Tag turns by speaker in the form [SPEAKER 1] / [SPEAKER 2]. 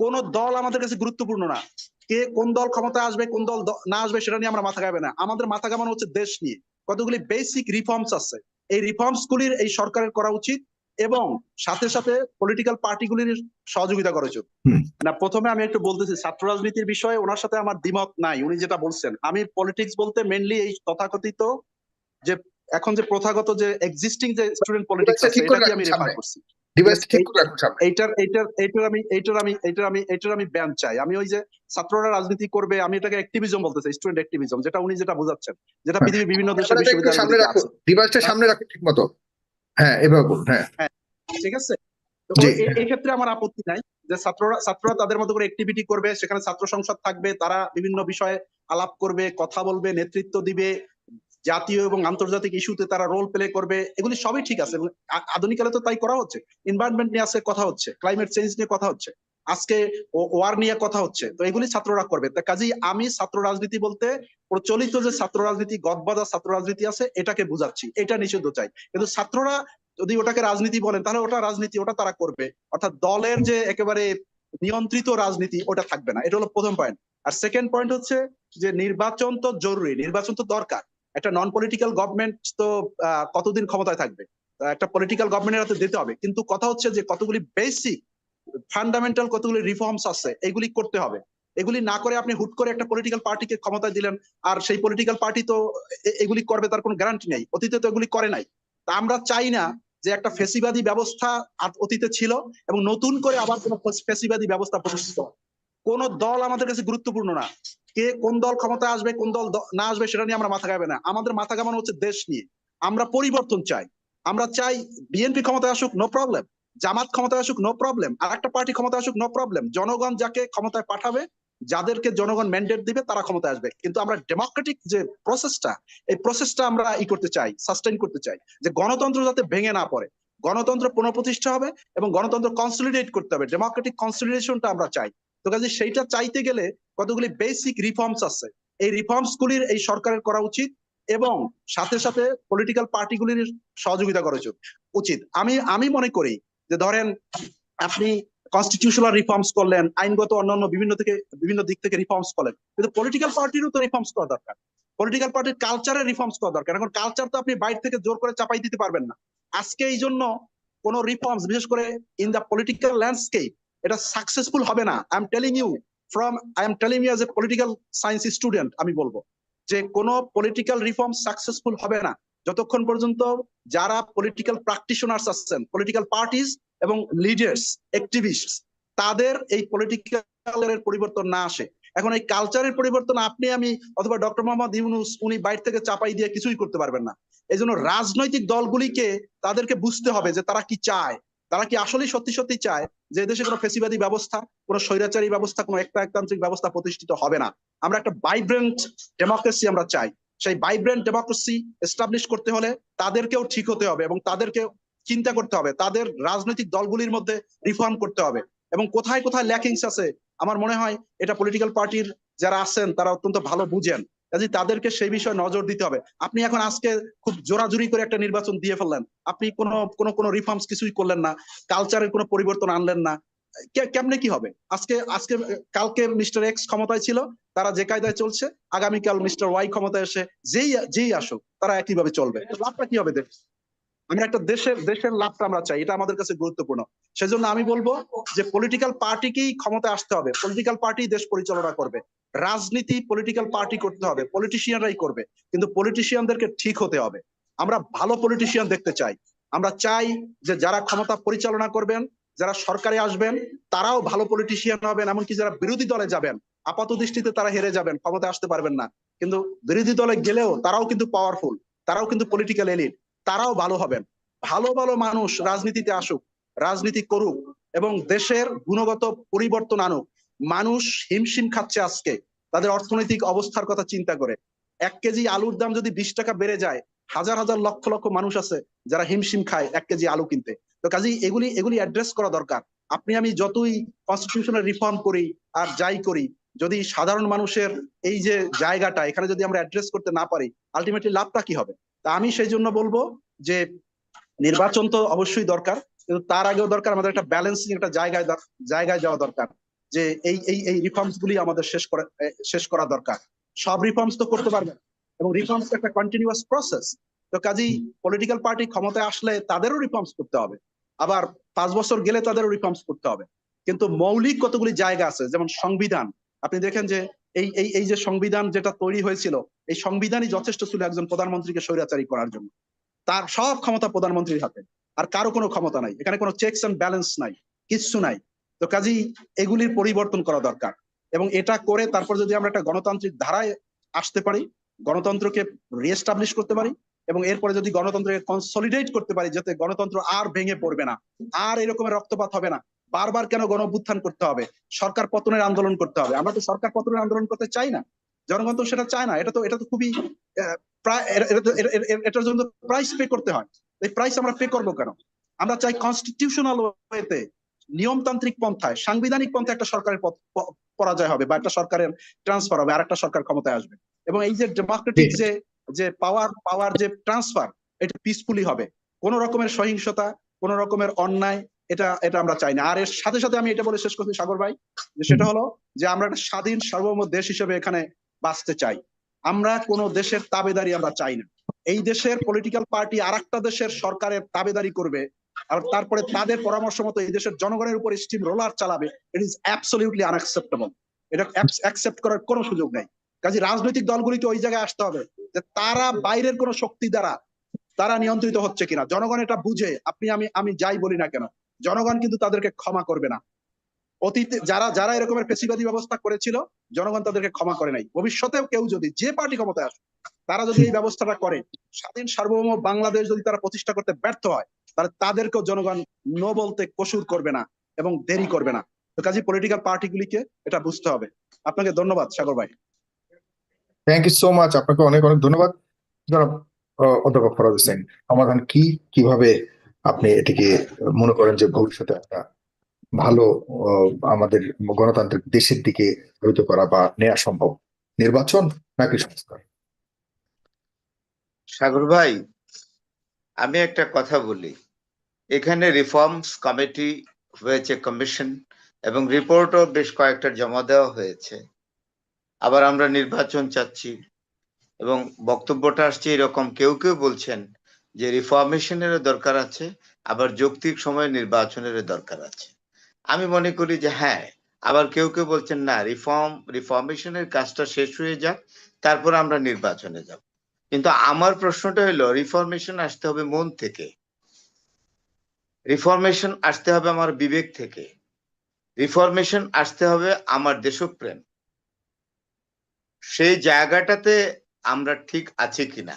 [SPEAKER 1] কোন দল আমাদের কাছে গুরুত্বপূর্ণ না। কে কোন দল ক্ষমতা আসবে কোন দল না আসবে সেটা নিয়ে আমরা মাথা ঘামাবে না। আমাদের মাথা ঘামানো হচ্ছে দেশ নিয়ে। কতগুলি বেসিক রিফর্মস আছে। এই রিফর্মস গুলির এই সরকারের করা উচিত এবং সাথে সাথে পলিটিক্যাল পার্টিগুলির সহযোগিতা করা উচিত। না প্রথমে আমি একটু বলতেছি ছাত্র রাজনীতির বিষয়ে ওনার সাথে আমার দ্বিমত নাই। উনি যেটা বলছেন আমি পলিটিক্স বলতে মেনলি এই তথাকথিত যে এখন যে প্রথাগত যে এক্সিস্টিং যে স্টুডেন্ট পলিটিক্স
[SPEAKER 2] আচ্ছা,
[SPEAKER 1] আছে এটাকে আমি রেফার করছি।
[SPEAKER 2] ডিভাইসটা ঠিক করে রাখুন সামনে।
[SPEAKER 1] এইটার এইটার এইটার আমি এইটার আমি এইটার আমি এইটার আমি ব্যান চাই। আমি ওই যে ছাত্ররা রাজনীতি করবে আমি এটাকে অ্যাক্টিভিজম বলতে চাই স্টুডেন্ট অ্যাক্টিভিজম যেটা উনি যেটা বোঝাচ্ছেন যেটা
[SPEAKER 2] হ্যাঁ।
[SPEAKER 1] পৃথিবীর বিভিন্ন দেশের
[SPEAKER 2] সামনে
[SPEAKER 1] বিশ্ববিদ্যালয়ে
[SPEAKER 2] ডিভাইসটা সামনে রাখুন ঠিক মতো হ্যাঁ এভাবে বলুন হ্যাঁ।
[SPEAKER 1] ঠিক আছে? এই- এই ক্ষেত্রে আমার আপত্তি নাই যে ছাত্ররা ছাত্ররা তাদের মতো করে অ্যাক্টিভিটি করবে সেখানে ছাত্র সংসদ থাকবে তারা বিভিন্ন বিষয়ে আলাপ করবে কথা বলবে নেতৃত্ব দিবে জাতীয় এবং আন্তর্জাতিক ইস্যুতে তারা রোল প্লে করবে, এগুলি সবই ঠিক আছে। এবং আ- আধুনিকালে তো তাই করা হচ্ছে। এনভায়রনমেন্ট নিয়ে আজকে কথা হচ্ছে ক্লাইমেট চেঞ্জ নিয়ে কথা হচ্ছে, আজকে ওয়ার নিয়ে কথা হচ্ছে। তো এগুলি ছাত্ররা করবে। তা কাজেই আমি ছাত্র রাজনীতি বলতে প্রচলিত যে ছাত্র রাজনীতি, গদবাদা ছাত্র রাজনীতি আছে, এটাকে বুঝাচ্ছি, এটা নিষিদ্ধ চাই। কিন্তু ছাত্ররা যদি ওটাকে রাজনীতি বলেন, তাহলে ওটা রাজনীতি, ওটা তারা করবে। অর্থাৎ দলের যে একেবারে নিয়ন্ত্রিত রাজনীতি, ওটা থাকবে না। এটা হলো প্রথম পয়েন্ট আর সেকেন্ড পয়েন্ট হচ্ছে যে নির্বাচন তো জরুরি, নির্বাচন তো দরকার। একটা নন পলিটিক্যাল গভর্নমেন্ট তো কতদিন ক্ষমতায় থাকবে? একটা পলিটিক্যাল গভর্নমেন্টের হাতে দিতে হবে। কিন্তু কথা হচ্ছে যে কতগুলি বেসিক ফান্ডামেন্টাল কতগুলি রিফর্মস আছে, এগুলি করতে হবে। এগুলি না করে আপনি হুট করে একটা পলিটিক্যাল পার্টিকে ক্ষমতায় দিলেন, আর সেই পলিটিক্যাল পার্টি তো এগুলি করবে তার কোনো গ্যারান্টি নেই। অতীতে তো এগুলি করে নাই। তা আমরা চাই না যে একটা ফেসিবাদী ব্যবস্থা অতীতে ছিল এবং নতুন করে আবার কোন ফেসিবাদী ব্যবস্থা প্রতিষ্ঠিত। কোন দল আমাদের কাছে গুরুত্বপূর্ণ না। কে কোন দল ক্ষমতায় আসবে, কোন দল না আসবে সেটা নিয়ে আমরা মাথা ঘামাবে না। আমাদের মাথা ঘামানো হচ্ছে দেশ নিয়ে। আমরা পরিবর্তন চাই। আমরা চাই বিএনপি ক্ষমতায় আসুক নো প্রবলেম জামাত ক্ষমতায় আসুক নো প্রবলেম আর একটা পার্টি ক্ষমতায় আসুক নো প্রবলেম জনগণ যাকে ক্ষমতায় পাঠাবে, যাদেরকে জনগণ ম্যান্ডেট দিবে, তারা ক্ষমতায় আসবে। কিন্তু আমরা ডেমোক্রেটিক যে প্রসেসটা এই প্রসেসটা আমরা ই করতে চাই সাস্টেইন করতে চাই, যে গণতন্ত্র যাতে ভেঙে না পড়ে। গণতন্ত্র পুনঃপ্রতিষ্ঠা হবে এবং গণতন্ত্র কনসলিডেট করতে হবে। ডেমোক্রেটিক কনসলিডেশনটা আমরা চাই। তো কাজে সেইটা চাইতে গেলে কতগুলি বেসিক রিফর্মস আছে। এই রিফর্মস গুলির এই সরকারের করা উচিত এবং সাথে সাথে পলিটিক্যাল পার্টিগুলির সহযোগিতা করা উচিত। আমি আমি মনে করি যে ধরেন আপনি কনস্টিটিউশনাল রিফর্মস করলেন, আইনগত অন্যান্য বিভিন্ন থেকে, বিভিন্ন দিক থেকে রিফর্মস করলেন। কিন্তু পলিটিক্যাল পার্টিরও তো রিফর্মস করা দরকার। পলিটিক্যাল পার্টির কালচারের রিফর্মস করা দরকার। এখন কালচার তো আপনি বাইরে থেকে জোর করে চাপাই দিতে পারবেন না। আজকে এই জন্য কোন রিফর্মস বিশেষ করে ইন দ্য পলিটিক্যাল ল্যান্ডস্কেপ এটা সাকসেসফুল হবে না। I am telling you from I am telling you as a political science student আমি বলব, যে কোন পলিটিক্যাল রিফর্ম সাকসেসফুল হবে না। যতক্ষণ পর্যন্ত যারা পলিটিক্যাল প্র্যাকটিশনার্স আছেন পলিটিক্যাল পার্টিস এবং লিডার্স অ্যাক্টিভিস্ট তাদের এই পলিটিক্যালের পরিবর্তন না আসে। এখন এই কালচারের পরিবর্তন আপনি, আমি অথবা ডক্টর মোহাম্মদ ইউনুস, উনি বাইরে থেকে চাপাই দিয়ে কিছুই করতে পারবেন না। এই জন্য রাজনৈতিক দলগুলিকে তাদেরকে বুঝতে হবে যে তারা কি চায়। তারা কি আসলেই সত্যি সত্যি চায় যে দেশে কোনো ফেসিবাদী ব্যবস্থা, কোনো স্বৈরাচারী ব্যবস্থা, কোনো একতান্ত্রিক ব্যবস্থা প্রতিষ্ঠিত হবে না? আমরা একটা ভাইব্রেন্ট ডেমোক্রেসি আমরা চাই। সেই ভাইব্রেন্ট ডেমোক্রেসি এস্টাবলিশ করতে হলে তাদেরকেও ঠিক হতে হবে এবং তাদেরকে চিন্তা করতে হবে। তাদের রাজনৈতিক দলগুলির মধ্যে রিফর্ম করতে হবে। এবং কোথায় কোথায় ল্যাকিংস আছে? আমার মনে হয় এটা পলিটিক্যাল পার্টির যারা আছেন তারা অত্যন্ত ভালো বুঝেন। কাজে তাদেরকে সেই বিষয়ে নজর দিতে হবে। আপনি এখন আজকে খুব জোরাজুরি করে একটা নির্বাচন দিয়ে ফেললেন। আপনি কোনো কোনো রিফর্মস কিছুই করলেন না। কালচারের কোনো পরিবর্তন আনলেন না। কেমনে কি হবে? আজকে আজকে, কালকে মিস্টার এক্স ক্ষমতায় ছিল, তারা যে কায়দায় চলছে, আগামীকাল মিস্টার ওয়াই ক্ষমতায় এসে যেই যেই আসুক, তারা একইভাবে চলবে। লাভটা কি হবে দেশ? আমরা একটা দেশের দেশের লাভটা আমরা চাই, এটা আমাদের কাছে গুরুত্বপূর্ণ। সেজন্য আমি বলব যে পলিটিক্যাল পার্টিকেই ক্ষমতায় আসতে হবে। পলিটিক্যাল পার্টি দেশ পরিচালনা করবে। রাজনীতি পলিটিক্যাল পার্টি করতে হবে পলিটিশিয়ানরাই করবে। কিন্তু পলিটিশিয়ানদেরকে ঠিক হতে হবে। আমরা ভালো পলিটিশিয়ান দেখতে চাই। আমরা চাই যে যারা ক্ষমতা পরিচালনা করবেন, যারা সরকারে আসবেন, তারাও ভালো পলিটিশিয়ান হবেন, এমনকি যারা বিরোধী দলে যাবেন, আপাত দৃষ্টিতে তারা হেরে যাবেন, ক্ষমতায় আসতে পারবেন না। কিন্তু বিরোধী দলে গেলেও তারাও কিন্তু পাওয়ারফুল তারাও কিন্তু পলিটিক্যাল এলিট তারাও ভালো হবেন। ভালো ভালো মানুষ রাজনীতিতে আসুক, রাজনীতি করুক এবং দেশের গুণগত পরিবর্তন আনুক। মানুষ হিমশিম খাচ্ছে আজকে। তাদের অর্থনৈতিক অবস্থার কথা চিন্তা করে। এক কেজি আলুর দাম যদি বিশ টাকা বেড়ে যায়, হাজার হাজার লক্ষ লক্ষ মানুষ আছে যারা হিমশিম খায় এক কেজি আলু কিনতে। তো কাজেই এগুলি এগুলি অ্যাড্রেস করা দরকার। আপনি, আমি যতই কনস্টিটিউশনাল রিফর্ম করি আর যাই করি, যদি সাধারণ মানুষের এই যে জায়গাটা, এখানে যদি আমরা অ্যাড্রেস করতে না পারি আলটিমেটলি লাভটা কি হবে? তা আমি সেই জন্য বলব যে নির্বাচন তো অবশ্যই দরকার, কিন্তু তার আগেও দরকার, আমাদের একটা ব্যালেন্সিং একটা জায়গায় জায়গায় যাওয়া দরকার, যে এই এই এই রিফর্মস গুলি আমাদের শেষ করা শেষ করা দরকার। সব রিফর্মস তো করতে পারবে এবং রিফর্মস একটা কন্টিনিউয়াস প্রসেস তো কাজেই পলিটিক্যাল পার্টি ক্ষমতায় আসলে তাদেরও রিফর্মস করতে হবে, আবার পাঁচ বছর গেলে তাদেরও রিফর্মস করতে হবে। কিন্তু মৌলিক কতগুলি জায়গা আছে, যেমন সংবিধান, আপনি দেখেন যে এই এই এই যে সংবিধান যেটা তৈরি হয়েছিল, এই সংবিধানই যথেষ্ট ছিল একজন প্রধানমন্ত্রীকে স্বৈরাচারী করার জন্য। তার সব ক্ষমতা প্রধানমন্ত্রীর হাতে, আর কারও কোনো ক্ষমতা নাই। এখানে কোনো চেকস এন্ড ব্যালেন্স নাই, কিচ্ছু নাই। তো কাজেই এগুলির পরিবর্তন করা দরকার। এবং এটা করে তারপর যদি আমরা একটা গণতান্ত্রিক ধারায় আসতে পারি, গণতন্ত্রকে রিএস্টাবলিশ করতে পারি, এবং এরপরে যদি গণতন্ত্রকে কনসলিডেট করতে পারি, যাতে গণতন্ত্র আর ভেঙে পড়বে না, আর এরকমের রক্তপাত হবে না বারবার কেন গণ করতে হবে? সরকার পতনের আন্দোলন করতে হবে। আমরা তো সরকার পতনের আন্দোলন করতে চাই না। জনগণ তো সেটা চায় না। এটা তো এটা তো খুবই প্রায় এটার জন্য প্রাইস পে করতে হয়। এই প্রাইস আমরা পে করব কেন? আমরা চাই কনস্টিটিউশনাল ওয়েতে নিয়মতান্ত্রিক পন্থায় সাংবিধানিক পন্থায় একটা সরকারের পরাজয় হবে বা একটা সরকারের ট্রান্সফার হবে আর একটা সরকার ক্ষমতায় আসবে। এবং এই যে ডেমোক্রেটিক যে যে পাওয়ার পাওয়ার যে ট্রান্সফার এটা পিসফুলি হবে। কোন রকমের সহিংসতা কোন রকমের অন্যায় এটা এটা আমরা চাই না। আর এর সাথে সাথে আমি এটা বলে শেষ করছি সাগর ভাই যে সেটা হলো যে আমরা একটা স্বাধীন সার্বভৌম দেশ হিসেবে এখানে বাঁচতে চাই। আমরা কোন দেশের তাবেদারি আমরা চাই না। এই দেশের পলিটিক্যাল পার্টি আর একটা দেশের সরকারের তাবেদারি করবে আর তারপরে তাদের পরামর্শ মতো এই দেশের জনগণের উপর স্টিম রোলার চালাবে ইট ইজ অ্যাবসলিউটলি আনঅ্যাকসেপ্টেবল এটা অ্যাকসেপ্ট করার কোনো সুযোগ নেই। কাজে রাজনৈতিক দলগুলিকে ওই জায়গায় আসতে হবে যে তারা বাইরের কোনো শক্তি দ্বারা তারা নিয়ন্ত্রিত হচ্ছে কিনা। জনগণ এটা বুঝে আপনি আমি আমি যাই বলি না কেন। জনগণ কিন্তু তাদেরকে ক্ষমা করবে না। অতীতে যারা যারা এরকমের ফেসিবাদী ব্যবস্থা করেছিল, জনগণ তাদেরকে ক্ষমা করে নাই। ভবিষ্যতেও কেউ যদি, যে পার্টি ক্ষমতায় আসে তারা যদি এই ব্যবস্থাটা করে, স্বাধীন সার্বভৌম বাংলাদেশ যদি তারা প্রতিষ্ঠা করতে ব্যর্থ হয়, তাহলে তাদেরকেও জনগণ নো বলতে কসুর করবে না এবং দেরি করবে না। তো কাজে পলিটিক্যাল পার্টিগুলিকে এটা বুঝতে হবে। আপনাকে ধন্যবাদ, সাগর ভাই।
[SPEAKER 2] থ্যাংক ইউ সো মাচ আপনাকে অনেক অনেক ধন্যবাদ। জনাব অধ্যাপক ফরাজ হোসেন, সমাধান কি, কীভাবে আপনি এটিকে মনে করেন যে ভবিষ্যতে একটা ভালো আমাদের গণতান্ত্রিক দেশের দিকে ধাবিত করা বা নেওয়া সম্ভব। নির্বাচন নাকি সংস্কার?
[SPEAKER 3] সাগর ভাই, আমি একটা কথা বলি। এখানে রিফর্মস কমিটি হয়েছে, কমিশন, এবং রিপোর্টও বেশ কয়েকটা জমা দেওয়া হয়েছে। আবার আমরা নির্বাচন চাচ্ছি এবং বক্তব্যটা আসছে এরকম। কেউ কেউ বলছেন যে রিফর্মেশনেরও দরকার আছে, আবার যৌক্তিক সময় নির্বাচনের দরকার আছে। আমি মনে করি যে হ্যাঁ আবার কেউ কেউ বলছেন, না রিফর্ম রিফর্মেশনের কাজটা শেষ হয়ে যাক, তারপর আমরা নির্বাচনে যাব। কিন্তু আমার প্রশ্নটা হলো রিফরমেশন আসতে হবে মন থেকে। রিফর্মেশন আসতে হবে আমার বিবেক থেকে। রিফর্মেশন আসতে হবে আমার দেশপ্রেম। সেই জায়গাটাতে আমরা ঠিক আছি কিনা?